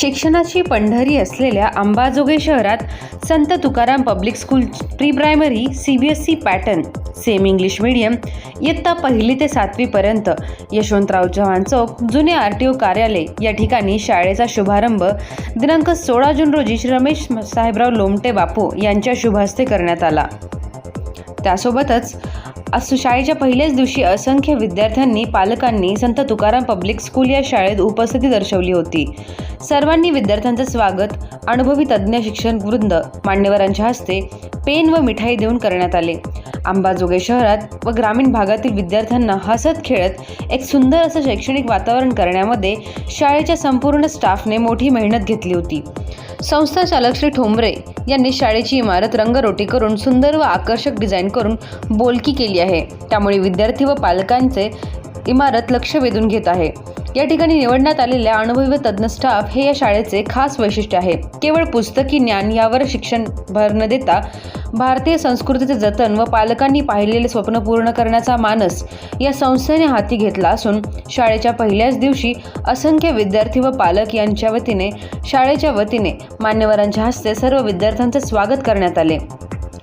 शिक्षणाची पंढरी असलेल्या अंबाजोगाई शहरात Sant Tukaram public school pre primary C B S C pattern semi English medium इयत्ता पहिली ते सातवीपर्यंत यशवंतराव चव्हाण चौक जुने आर टी ओ कार्यालय या ठिकाणी शाळेचा शुभारंभ दिनांक सोळा जून रोजी श्री रमेश साहेबराव लोमटे बापू यांच्या शुभहस्ते करण्यात आला. त्यासोबतच आज शाळेच्या पहिल्याच दिवशी असंख्य विद्यार्थ्यांनी पालकांनी संत तुकाराम पब्लिक स्कूल या शाळेत उपस्थिती दर्शवली होती. सर्वांनी विद्यार्थ्यांचं स्वागत अनुभवी तज्ज्ञ शिक्षणवृंद मान्यवरांच्या हस्ते पेन व मिठाई देऊन करण्यात आले. अंबाजोगे शहरात व ग्रामीण भागातील विद्यार्थ्यांना हसत खेळत एक सुंदर असं शैक्षणिक वातावरण करण्यामध्ये शाळेच्या संपूर्ण स्टाफने मोठी मेहनत घेतली होती. संस्था चालक श्री ठोंबरे यांनी शाळेची इमारत रंगरोटी करून सुंदर व आकर्षक डिझाईन करून बोलकी केली आहे. त्यामुळे विद्यार्थी व पालकांचे इमारत लक्ष वेधून घेत आहे. या ठिकाणी निवडण्यात आलेल्या अनुभवी व तज्ज्ञ स्टाफ हे या शाळेचे खास वैशिष्ट्य आहे. केवळ पुस्तकी ज्ञान यावर शिक्षण भर न देता भारतीय संस्कृतीचे जतन व पालकांनी पाहिलेले स्वप्न पूर्ण करण्याचा मानस या संस्थेने हाती घेतला असून शाळेच्या पहिल्याच दिवशी असंख्य विद्यार्थी व पालक यांच्या वतीने शाळेच्या वतीने मान्यवरांच्या हस्ते सर्व विद्यार्थ्यांचे स्वागत करण्यात आले.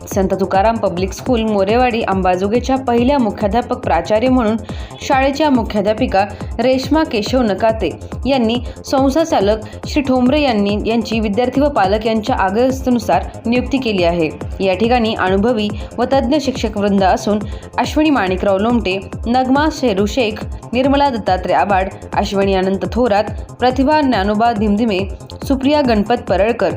संत तुकाराम पब्लिक स्कूल मोरेवाडी अंबाजोगेच्या पहिल्या मुख्याध्यापक प्राचार्य म्हणून शाळेच्या मुख्याध्यापिका रेश्मा केशव नकाते यांनी संस्था चालक श्री ठोंबरे यांनी यांची विद्यार्थी व पालक यांच्या आग्रहस्थेनुसार नियुक्ती केली आहे. या ठिकाणी अनुभवी व तज्ज्ञ शिक्षक वृंद असून अश्विनी माणिकराव लोमटे नगमा शेरू शेख निर्मला दत्तात्रय आबाड अश्विनी अनंत थोरात प्रतिभा ज्ञानोबा धिमधिमे सुप्रिया गणपत परळकर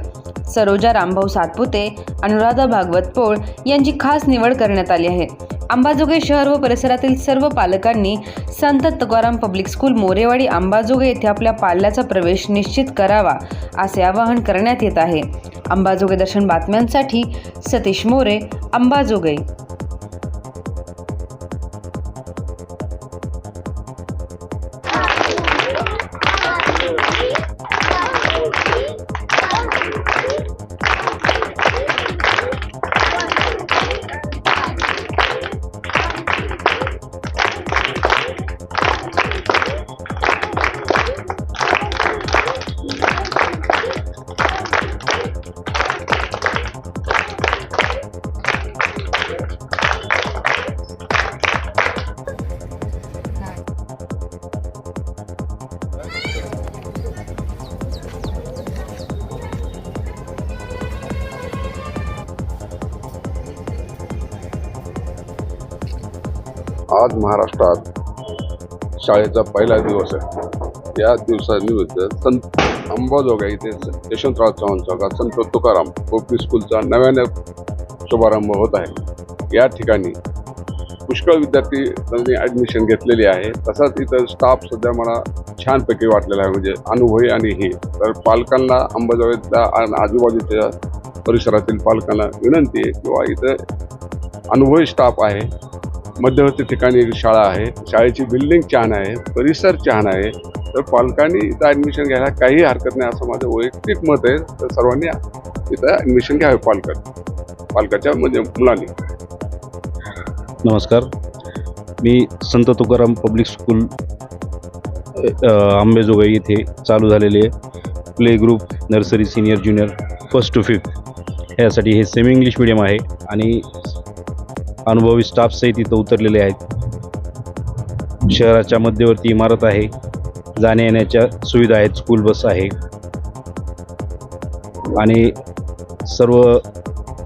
सरोजा रामभाऊ सातपुते अनुराधा भागवत पोळ यांची खास निवड करण्यात आली आहे. अंबाजोगे शहर व परिसरातील सर्व पालकांनी संत तुकाराम पब्लिक स्कूल मोरेवाडी अंबाजोगे येथे आपल्या पाल्याचा प्रवेश निश्चित करावा असे आवाहन करण्यात येत आहे. अंबाजोगे दर्शन बातम्यांसाठी सतीश मोरे अंबाजोगे आज महाराष्ट्रात शाळेचा पहिला दिवस आहे. या दिवसानिमित्त संत अंबाजोगाई इथे यशवंतराव चव्हाण चौकात संत तुकाराम ओपी स्कूलचा नव्याने शुभारंभ होत आहे. या ठिकाणी पुष्कळ विद्यार्थी त्यांनी ॲडमिशन घेतलेली आहे. तसाच इथं स्टाफ सध्या मला छानपैकी वाटलेला आहे. म्हणजे अनुभवी आणि हे. तर पालकांना अंबाजोगाईतल्या आणि आजूबाजूच्या परिसरातील पालकांना विनंती आहे किंवा इथं अनुभवी स्टाफ आहे. मध्यवर्ती ठिकाणी एक शाळा आहे. शाळेची बिल्डिंग छान आहे परिसर छान आहे. तर पालकांनी इथं ॲडमिशन घ्यायला काही हरकत नाही असं माझं वैयक्तिक मत आहे. तर सर्वांनी इथं ॲडमिशन घ्यावे पालकात पालकाच्या म्हणजे मुलांनी. नमस्कार. मी संत तुकाराम पब्लिक स्कूल आंबेजोगाई येथे चालू झालेले play group nursery senior junior first to fifth यासाठी हे सेमी इंग्लिश मिडियम आहे. आणि अनुभवी स्टाफ सहित इथं उतरलेले आहेत. शहराच्या मध्यवर्ती इमारत आहे. जाण्या येण्याच्या सुविधा आहेत. स्कूल बस आहे. आणि सर्व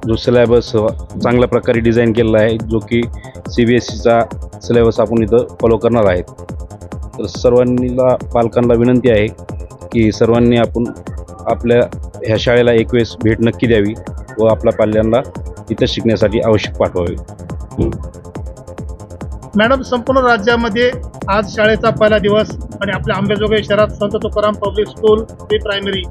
जो सिलेबस चांगल्या प्रकारे डिझाईन केलेला आहे जो की सी बी एस सीचा सिलेबस आपण इथं फॉलो करणार आहेत. तर सर्वांनीला पालकांना विनंती आहे की सर्वांनी आपण आपल्या ह्या शाळेला एक वेळेस भेट नक्की द्यावी व आपल्या पाल्यांना इथं शिकण्यासाठी आवश्यक पाठवावे. मॅडम संपूर्ण राज्यामध्ये आज शाळेचा पहिला दिवस आणि आपल्या आंबेजोगाई शहरात Sant Tukaram public school pre primary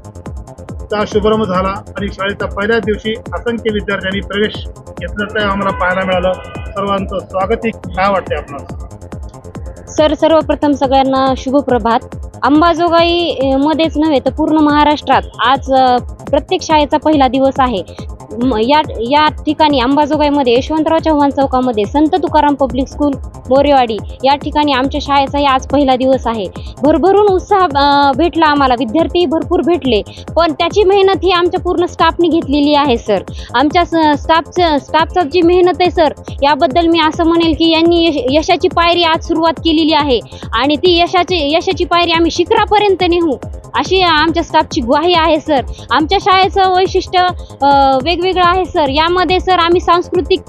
चा शुभारंभ झाला आणि शाळेच्या पहिल्याच दिवशी असंख्य विद्यार्थ्यांनी प्रवेश घेतल्याचं आम्हाला पाहायला मिळालं. सर्वांचं स्वागत आहे. काय वाटते आपणास सर सर्वप्रथम सगळ्यांना शुभप्रभात. अंबाजोगाई मध्येच नव्हे तर पूर्ण महाराष्ट्रात आज प्रत्येक शाळेचा पहिला दिवस आहे. या या ठिकाणी अंबाजोगाईमध्ये यशवंतराव चव्हाण चौकामध्ये संत तुकाराम पब्लिक स्कूल बोरेवाडी या ठिकाणी आमच्या शाळेचाही आज पहिला दिवस आहे. भरभरून उत्साह भेटला आम्हाला. विद्यार्थी भरपूर भेटले. पण त्याची मेहनत ही आमच्या पूर्ण स्टाफने घेतलेली आहे सर. आमच्या स- स्टाफचं स्टाफचा जी मेहनत आहे सर याबद्दल मी असं म्हणेल की यांनी यश यशाची पायरी आज सुरुवात केलेली आहे. आणि ती यशाची यशाची पायरी आम्ही शिखरापर्यंत नेऊ अशी आमच्या स्टाफची ग्वाही आहे सर. आमच्या शाळेचं वैशिष्ट्य वेगवेगळं आहे सर. यामध्ये सर आम्ही सांस्कृतिक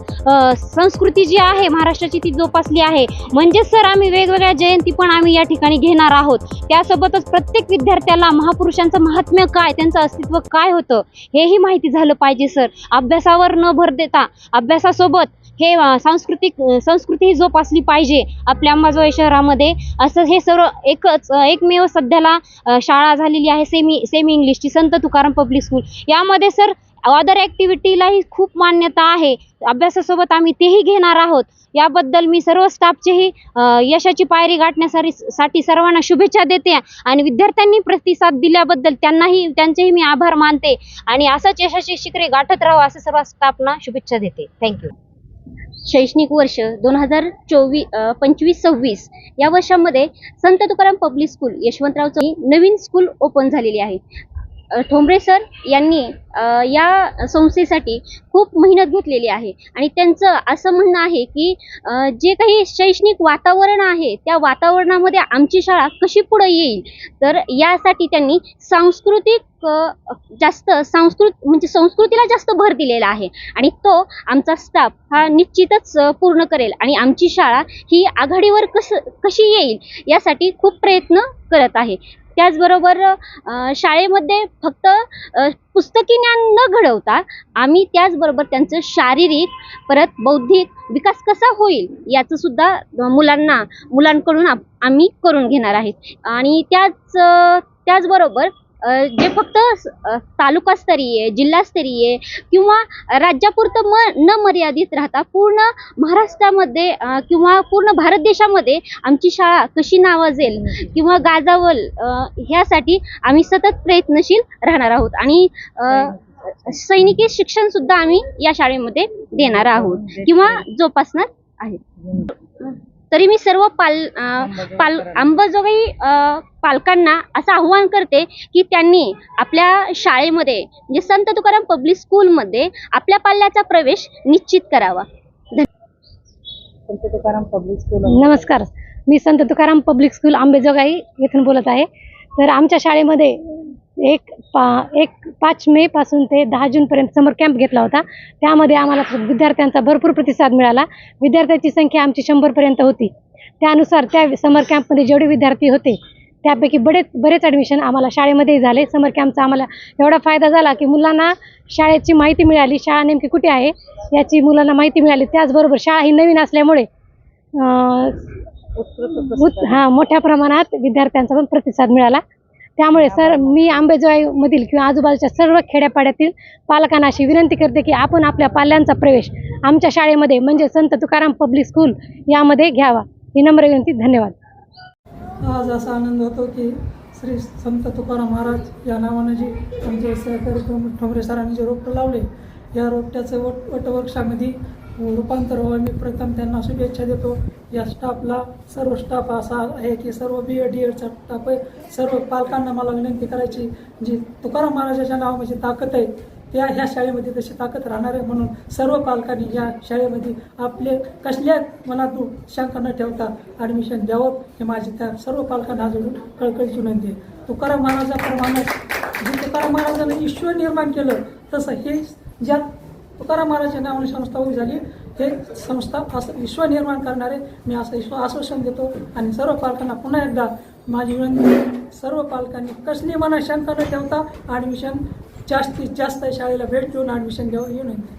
संस्कृती जी आहे महाराष्ट्राची ती जोपासली आहे. म्हणजेच सर आम्ही वेगवेगळ्या जयंती पण आम्ही या ठिकाणी घेणार आहोत. त्यासोबतच प्रत्येक विद्यार्थ्याला महापुरुषांचं महात्म्य काय त्यांचं अस्तित्व काय होतं हेही माहिती झालं पाहिजे सर. अभ्यासावर न भर देता अभ्यासासोबत हे सांस्कृतिक संस्कृती जोपासली पाहिजे आपल्या अंबाजोगाई शहरामध्ये. असं हे सर्व एकच एकमेव सध्याला शाळा झालेली आहे सेमी सेमी इंग्लिशची संत तुकाराम पब्लिक स्कूल यामध्ये सर अदर ॲक्टिव्हिटीलाही खूप मान्यता आहे. अभ्यासासोबत आम्ही तेही घेणार आहोत. याबद्दल मी सर्व स्टाफचेही यशाची पायरी गाठण्यासाठी साठी सर्वांना शुभेच्छा देते आणि विद्यार्थ्यांनी प्रतिसाद दिल्याबद्दल त्यांनाही त्यांचेही मी आभार मानते आणि असंच यशाची शिखरे गाठत राहावं असं सर्व स्टाफना शुभेच्छा देते. थँक्यू शैक्षणिक वर्ष दोन हजार चोवीस पंचवीस सव्वीस या वर्षामध्ये संत तुकाराम पब्लिक स्कूल यशवंतराव चौक नवीन स्कूल ओपन झालेली आहे. ठोंबरे सर यांनी या संस्थेसाठी खूप मेहनत घेतलेली आहे. आणि त्यांचं असं म्हणणं आहे की जे काही शैक्षणिक वातावरण आहे त्या वातावरणामध्ये आमची शाळा कशी पुढे येईल? तर यासाठी त्यांनी सांस्कृतिक जास्त सांस्कृत म्हणजे संस्कृतीला जास्त भर दिलेला आहे. आणि तो आमचा स्टाफ हा निश्चितच पूर्ण करेल. आणि आमची शाळा ही आघाडीवर कसं कशी येईल यासाठी खूप प्रयत्न करत आहे. त्याचबरोबर शाळेमध्ये फक्त पुस्तकी ज्ञान न घडवता आम्ही त्याचबरोबर त्यांचं शारीरिक परत बौद्धिक विकास कसा होईल याचं सुद्धा मुलांना मुलांकडून आम्ही करून घेणार आहेत. आणि त्याच त्याचबरोबर जे फक्त तालुकास्तरीय जिल्हास्तरीय किंवा राज्यापुरतं म न मर्यादित राहता पूर्ण महाराष्ट्रामध्ये किंवा पूर्ण भारत देशामध्ये आमची शाळा कशी नावाजेल किंवा गाजावल ह्यासाठी आम्ही सतत प्रयत्नशील राहणार आहोत. आणि सैनिकी शिक्षण सुद्धा आम्ही या शाळेमध्ये देणार आहोत किंवा जोपासणार आहे. तरी मी सर्व पाल पाल अंबाजोगाई पालकांना असं आव्हान करते की त्यांनी आपल्या शाळेमध्ये म्हणजे संत तुकाराम पब्लिक स्कूलमध्ये आपल्या पाल्याचा प्रवेश निश्चित करावा. नमस्कार. मी संत तुकाराम पब्लिक स्कूल आंबेजोगाई येथून बोलत आहे. तर आमच्या शाळेमध्ये एक पा एक पाच मे पासून ते दहा जूनपर्यंत समर कॅम्प घेतला होता. त्यामध्ये आम्हाला विद्यार्थ्यांचा भरपूर प्रतिसाद मिळाला. विद्यार्थ्यांची संख्या आमची शंभरपर्यंत होती. त्यानुसार त्या समर कॅम्पमध्ये जेवढे विद्यार्थी होते त्यापैकी बरेच बरेच ॲडमिशन आम्हाला शाळेमध्येही झाले. समर कॅम्पचा आम्हाला एवढा फायदा झाला की मुलांना शाळेची माहिती मिळाली. शाळा नेमकी कुठे आहे याची मुलांना माहिती मिळाली. त्याचबरोबर शाळा ही नवीन असल्यामुळे हा मोठ्या प्रमाणात विद्यार्थ्यांचा पण प्रतिसाद मिळाला. त्यामुळे सर मी आंबेजोगाईमधील किंवा आजूबाजूच्या सर्व खेड्यापाड्यातील पालकांना अशी विनंती करते की आपण आपल्या पाल्यांचा प्रवेश आमच्या शाळेमध्ये म्हणजे संत तुकाराम पब्लिक स्कूल यामध्ये घ्यावा. ही नम्र विनंती धन्यवाद. आज असा आनंद होतो की श्री संत तुकाराम महाराज या नावानं जी आमचे सहकारी ठोंब- ठोंबरे सरांनी जे रोपटं लावले या रोपट्याचं वट वटवृक्षामध्ये रूपांतर व्हावं. मी प्रथम त्यांना शुभेच्छा देतो. या स्टाफला सर्व स्टाफ असा आहे की सर्व बी एड डी एडचा स्टाफ आहे. सर्व पालकांना मला विनंती करायची जी तुकाराम महाराजाच्या नावामध्ये ताकद आहे त्या ह्या शाळेमध्ये तशी ताकद राहणार आहे म्हणून सर्व पालकांनी या शाळेमध्ये आपले कसल्या मनात शंका न ठेवता ॲडमिशन द्यावं हे माझी त्या सर्व पालकांना जोडून कळकळीची विनंती आहे. तुकाराम महाराजाप्रमाणे जे तुकाराम महाराजांनी ईश्वर निर्माण केलं तसं हे ज्या तुकाराम महाराजांच्या नावाने संस्था उभी झाली. हे संस्था असं विश्व निर्माण करणारे मी असं विश्व आश्वासन देतो. आणि सर्व पालकांना पुन्हा एकदा माझी विनंती सर्व पालकांनी कसली मनात शंका न ठेवता ॲडमिशन जास्तीत जास्त शाळेला भेट देऊन ॲडमिशन घ्यावं ही विनंती.